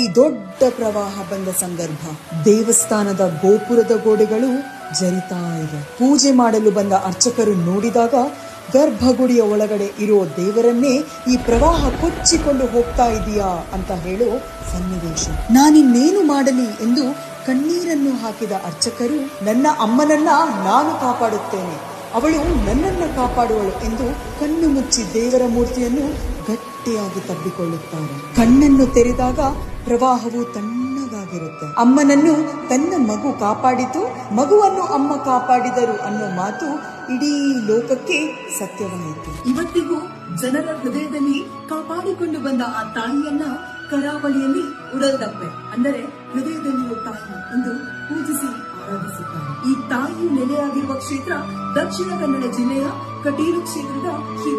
ಈ ದೊಡ್ಡ ಪ್ರವಾಹ ಬಂದ ಸಂದರ್ಭ. ದೇವಸ್ಥಾನದ ಗೋಪುರದ ಗೋಡೆಗಳು ಜರಿತಾ ಇವೆ. ಪೂಜೆ ಮಾಡಲು ಬಂದ ಅರ್ಚಕರು ನೋಡಿದಾಗ ಗರ್ಭಗುಡಿಯ ಒಳಗಡೆ ಇರೋ ದೇವರನ್ನೇ ಈ ಪ್ರವಾಹ ಕೊಚ್ಚಿಕೊಂಡು ಹೋಗ್ತಾ ಇದೆಯಾ ಅಂತ ಹೇಳೋ ಸನ್ನಿವೇಶ. ನಾನಿನ್ನೇನು ಮಾಡಲಿ ಎಂದು ಕಣ್ಣೀರನ್ನು ಹಾಕಿದ ಅರ್ಚಕರು, ನನ್ನ ಅಮ್ಮನನ್ನ ನಾನು ಕಾಪಾಡುತ್ತೇನೆ. ಅವಳು ನನ್ನನ್ನು ಕಾಪಾಡುವಳು ಎಂದು ಕಣ್ಣು ಮುಚ್ಚಿ ದೇವರ ಮೂರ್ತಿಯನ್ನು ಗಟ್ಟಿಯಾಗಿ ತಬ್ಬಿಕೊಳ್ಳುತ್ತಾರೆ ಕಣ್ಣನ್ನು ತೆರೆದಾಗ ಪ್ರವಾಹವು ತಣ್ಣಗಾಗಿರುತ್ತೆ. ಅಮ್ಮನನ್ನು ತನ್ನ ಮಗು ಕಾಪಾಡಿತು, ಮಗುವನ್ನು ಅಮ್ಮ ಕಾಪಾಡಿದರು ಅನ್ನೋ ಮಾತು ಇಡೀ ಲೋಕಕ್ಕೆ ಸತ್ಯವಾಯಿತು. ಇವತ್ತಿಗೂ ಜನರ ಹೃದಯದಲ್ಲಿ ಕಾಪಾಡಿಕೊಂಡು ಬಂದ ಆ ತಾಯಿಯನ್ನ ಕರಾವಳಿಯಲ್ಲಿ ಉಡಲ್ದಪ್ಪೆ, ಅಂದರೆ ಹೃದಯದಲ್ಲಿರುವ ತಾಯಿ ಎಂದು ಪೂಜಿಸಿ ನೆಲೆಯಾಗಿರುವ ಕ್ಷೇತ್ರ ದಕ್ಷಿಣ ಕನ್ನಡ ಜಿಲ್ಲೆಯ ಕಟೀಲು ಕ್ಷೇತ್ರದ ಶ್ರೀ